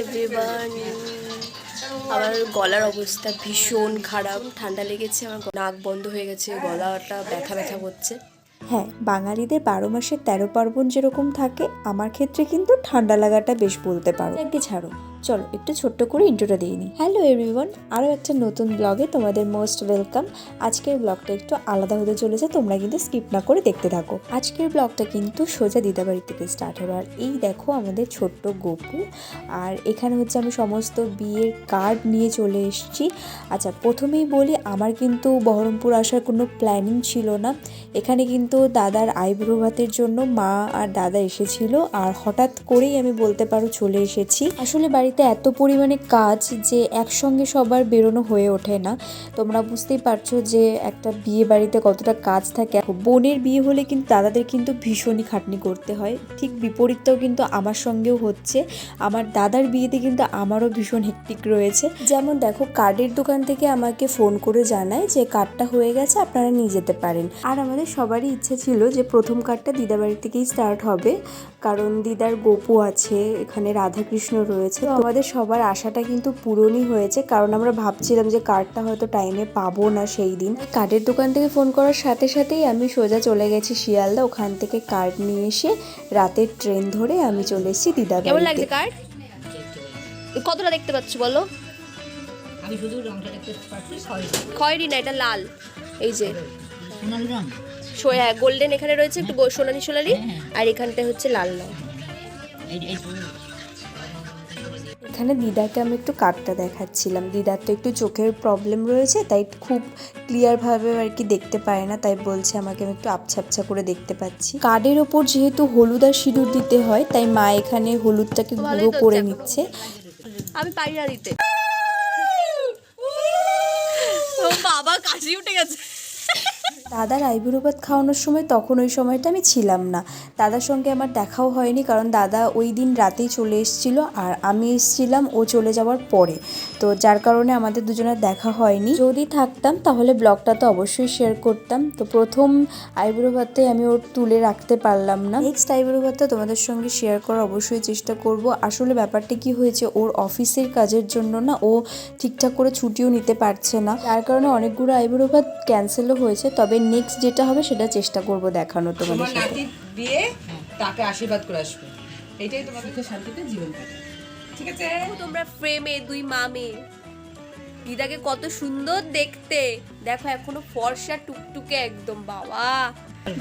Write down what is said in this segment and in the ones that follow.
Everyone আমার গলার অবস্থা ভীষণ খারাপ ঠান্ডা লেগেছে আমার নাক বন্ধ হয়ে গেছে গলাটা ব্যথা ব্যথা করছে। হ্যাঁ বাঙালিদের বারো মাসের তেরো পার্বণ যেরকম থাকে আমার ক্ষেত্রে কিন্তু ঠান্ডা লাগাটা বেশ বলতে পারো। একটি ছাড়ো। চলো, একটু ছোট্ট করে ইন্ট্রোটা দিয়ে নিই। হ্যালো এভরিওয়ান আরও একটা নতুন ব্লগে তোমাদের মোস্ট ওয়েলকাম আজকের ব্লগটা একটু আলাদা হতে চলেছে, তোমরা কিন্তু স্কিপ না করে দেখতে থাকো। আজকের ব্লগটা কিন্তু সোজা দিদাবাড়ি থেকে স্টার্ট হবে। আর এই দেখো আমাদের ছোট্ট গপু। আর এখানে হচ্ছে আমি সমস্ত বিয়ের কার্ড নিয়ে চলে এসেছি। আচ্ছা প্রথমেই বলি, আমার কিন্তু বহরমপুর আসার কোনো প্ল্যানিং ছিল না। এখানে কিন্তু দাদার আইব্রো ভাতের জন্য মা আর দাদা এসেছিল। আর হঠাৎ করেই আমি বলতে পারো চলে এসেছি। আসলে বাড়িতে এত পরিমাণে কাজ যে একসঙ্গে সবার বেরোনো হয়ে ওঠে না। তোমরা বুঝতেই পারছ যে একটা বিয়ে বাড়িতে কতটা কাজ থাকে। বোনের বিয়ে হলে কিন্তু দাদাদের কিন্তু ভীষণই খাটনি করতে হয়। ঠিক বিপরীতটাও কিন্তু আমার সঙ্গেও হচ্ছে। আমার দাদার বিয়েতে কিন্তু আমারও ভীষণ হেক্টিক রয়েছে। যেমন দেখো, কার্ডের দোকান থেকে আমাকে ফোন করে জানায় যে কার্ডটা হয়ে গেছে, আপনারা নিয়ে যেতে পারেন। আর আমাদের সবারই ইচ্ছে ছিল যে প্রথম কার্ডটা দিদাবাড়ি থেকেই স্টার্ট হবে। কারণ দিদার গোপু আছে, এখানে রাধাকৃষ্ণ রয়েছে। তো আমাদের সবার আশাটা কিন্তু পূরণই হয়েছে। কারণ আমরা ভাবছিলাম যে কার্ডটা হয়তো টাইমে পাবো না সেই দিন। কার্ডের দোকান থেকে ফোন করার সাথে সাথেই আমি সোজা চলে গেছি শিয়ালদা। ওখান থেকে কার্ড নিয়ে এসে রাতের ট্রেন ধরে আমি চলে এসেছি দিদার কেমন লাগছে কার্ড কতটা দেখতে পাচ্ছ বলো? আমি শুধু রংটা দেখতে পাচ্ছি খয়েরি। না এটা লাল। এই যে। সোনালি রং। হ্যাঁ গোল্ডেন এখানে রয়েছে একটু সোনালি সোনালি। হ্যাঁ। আর এখানটা হচ্ছে লাল এই এখানে দিদাকে আমি একটু কার্ডটা দেখাচ্ছিলাম। দিদার তো একটু চোখের প্রবলেম রয়েছে তাই খুব ক্লিয়ারভাবে আর কি দেখতে পারে না তাই বলছে আমাকে আমি একটু আবছা আবছা করে দেখতে পাচ্ছি। কার্ডের ওপর যেহেতু হলুদ আর সিঁদুর দিতে হয় তাই মা এখানে হলুদটাকে গুঁড়ো করে নিচ্ছে। আমি পারি না দিতে। বাবা কাশি উঠে গেছে। দাদার আইবুড়ো ভাত খাওয়ানোর সময় তখন ওই সময়টা আমি ছিলাম না। দাদার সঙ্গে আমার দেখাও হয়নি কারণ দাদা ওই দিন রাতেই চলে এসেছিল আর আমি এসেছিলাম ও চলে যাওয়ার পরে। তো যার কারণে আমাদের দুজনের দেখা হয়নি। যদি থাকতাম তাহলে ব্লগটা তো অবশ্যই শেয়ার করতাম। তো প্রথম আইবুড়ো ভাতটাই আমি ওর তুলে রাখতে পারলাম না। নেক্সট আইবুড়ো ভাতটা তোমাদের সঙ্গে শেয়ার করার অবশ্যই চেষ্টা করব। আসলে ব্যাপারটা কি হয়েছে, ওর অফিসের কাজের জন্য না ও ঠিকঠাক করে ছুটিও নিতে পারছে না। যার কারণে অনেকগুলো আইবুড়ো ভাত ক্যান্সেলও হয়েছে। তবে নেক্সট যেটা হবে সেটা চেষ্টা করব দেখানো তোমাদের তোমার সাথে। নাতি দিয়ে তাকে আশীর্বাদ করে আসবে। এইটাই তোমার সুখে শান্তিতে জীবন কাটে ঠিক আছে? তোমরা ফ্রেমে দুই মামে দিদাকে কত সুন্দর দেখতে। দেখো এখনও ফর্সা টুকটুকে একদম বাবা।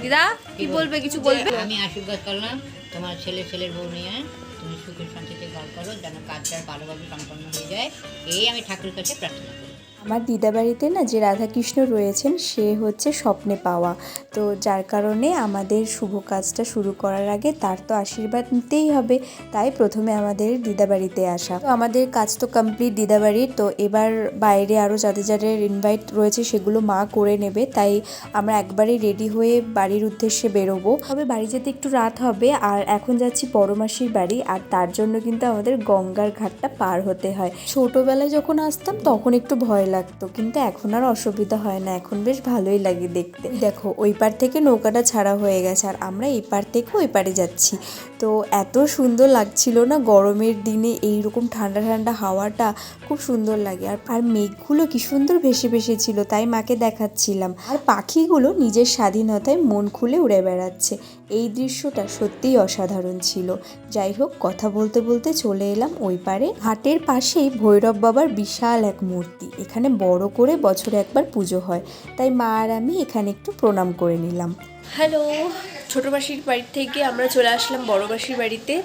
দিদা কি বলবে কিছু বলবে? আমি আশীর্বাদ করলাম। তোমার ছেলে ছেলের বউ নিয়ে তুমি সুখে শান্তিতে ঘর করো যেন কাজটা ভালোভাবে সম্পন্ন হয়ে যায়। এই আমি ঠাকুরের কাছে প্রার্থনা করি। আমার দিদাবাড়িতে না যে রাধাকৃষ্ণ রয়েছেন, সে হচ্ছে স্বপ্নে পাওয়া। তো যার কারণে আমাদের শুভ কাজটা শুরু করার আগে তার তো আশীর্বাদ নিতেই হবে, তাই প্রথমে আমাদের দিদাবাড়িতে আসা। তো আমাদের কাজ তো কমপ্লিট দিদাবাড়ির তো এবার বাইরে আরও যাদের যাদের ইনভাইট রয়েছে সেগুলো মা করে নেবে, তাই আমরা একবারেই রেডি হয়ে বাড়ির উদ্দেশ্যে বেরোবো। তবে বাড়ি যেতে একটু রাত হবে, আর এখন যাচ্ছি বড় মাসির বাড়ি, আর তার জন্য কিন্তু আমাদের গঙ্গার ঘাটটা পার হতে হয়। ছোটোবেলায় যখন আসতাম, তখন একটু ভয় লাগতো, কিন্তু এখন আর অসুবিধা হয় না। এখন বেশ ভালোই লাগে দেখতে। দেখো, ওই পার থেকে নৌকাটা ছাড়া হয়ে গেছে, আর আমরা এই পার থেকে ওই পারে যাচ্ছি। তো এত সুন্দর লাগছিল না গরমের দিনে, এইরকম ঠান্ডা ঠান্ডা হাওয়াটা, খুব সুন্দর লাগে। আর আর মেঘগুলো কি সুন্দর ভেসে ভেসে ছিল তাই মাকে দেখাচ্ছিলাম। আর পাখিগুলো নিজের স্বাধীনতায় মন খুলে উড়ে বেড়াচ্ছে। এই দৃশ্যটা সত্যিই অসাধারণ ছিল। যাই হোক, কথা বলতে বলতে চলে এলাম ওই পারে। হাটের পাশেই ভৈরব বাবার বিশাল এক মূর্তি। এখানে বড় করে বছরে একবার পুজো হয়। তাই মা আর আমি এখানে একটু প্রণাম করে নিলাম। হ্যালো ছোট মাসির বাড়ি থেকে আমরা চলে আসলাম বড় মাসির বাড়িতে।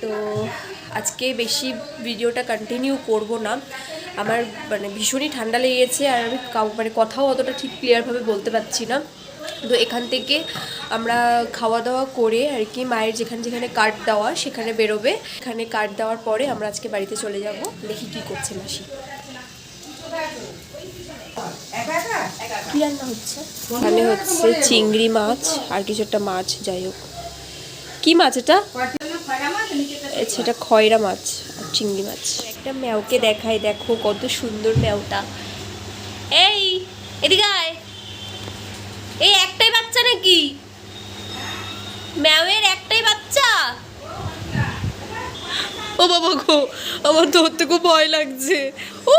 তো আজকে বেশি ভিডিওটা কন্টিনিউ করব না। আমার মানে ভীষণই ঠান্ডা লেগেছে আর আমি কাউ- মানে কথাও অতটা ঠিক ক্লিয়ারভাবে বলতে পারছি না। তো এখান থেকে আমরা খাওয়া দাওয়া করে আর কি মায়ের যেখানে যেখানে কার্ড দেওয়া সেখানে বেরোবে। এখানে কার্ড দেওয়ার পরে আমরা আজকে বাড়িতে চলে যাব। দেখি কি করছে মাসি। এখানে হচ্ছে। চিংড়ি মাছ আর কিছু একটা মাছ, যাই হোক। কি মাছ এটা? আচ্ছা এটা খয়রা মাছ আর চিংড়ি মাছ। একটা ম্যাওকে দেখাই, দেখো কত সুন্দর ম্যাওটা এই, এদিকে এই একটাই বাচ্চা নাকি? ম্যাওয়ের একটাই বাচ্চা? ও বাবা গো, আমার ধরতে খুব ভয় লাগছে। ও!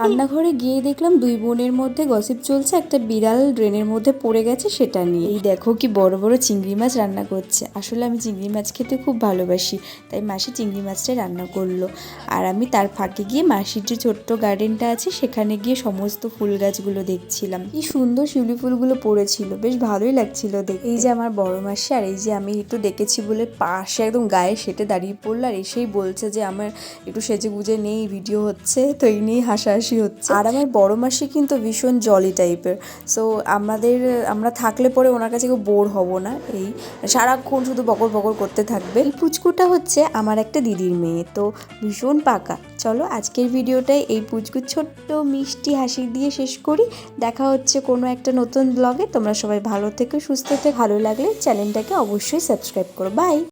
রান্নাঘরে গিয়ে দেখলাম দুই বোনের মধ্যে গসিপ চলছে, একটা বিড়াল ড্রেনের মধ্যে পড়ে গেছে সেটা নিয়ে। এই দেখো কি বড় বড় চিংড়ি মাছ রান্না করছে। আসলে আমি চিংড়ি মাছ খেতে খুব ভালোবাসি, তাই মাসি চিংড়ি মাছটাই রান্না করল। আর আমি তার ফাঁকে গিয়ে মাসির যে ছোট্ট গার্ডেনটা আছে, সেখানে গিয়ে সমস্ত ফুল গাছগুলো দেখছিলাম। কি সুন্দর শিউলি ফুলগুলো পড়েছিল, বেশ ভালোই লাগছিল দেখ এই যে আমার বড় মাসি, আর এই যে আমি একটু ডেকেছি বলে পাশে একদম গায়ে সেটে দাঁড়িয়ে পড়ল, আর এসেই বলছে যে আমার একটু সেজে গুজে নেই ভিডিও হচ্ছে, তো এই নিয়েই হাসাহাসি হচ্ছে। আর আমার বড় মাসি কিন্তু ভীষণ জলি টাইপের সো আমাদের, আমরা থাকলে পরে ওনার কাছে কেউ বোর হব না। এই সারাক্ষণ শুধু বকর বকর করতে থাকবে। এই পুচকুটা হচ্ছে আমার একটা দিদির মেয়ে, তো ভীষণ পাকা। চলো আজকের ভিডিওটাই এই পুচকুর ছোট্ট মিষ্টি হাসি দিয়ে শেষ করি। দেখা হচ্ছে কোনো একটা নতুন ব্লগে তোমরা সবাই ভালো থেকে, সুস্থ থেকে। ভালো লাগলে চ্যানেলটাকে অবশ্যই সাবস্ক্রাইব করো। বাই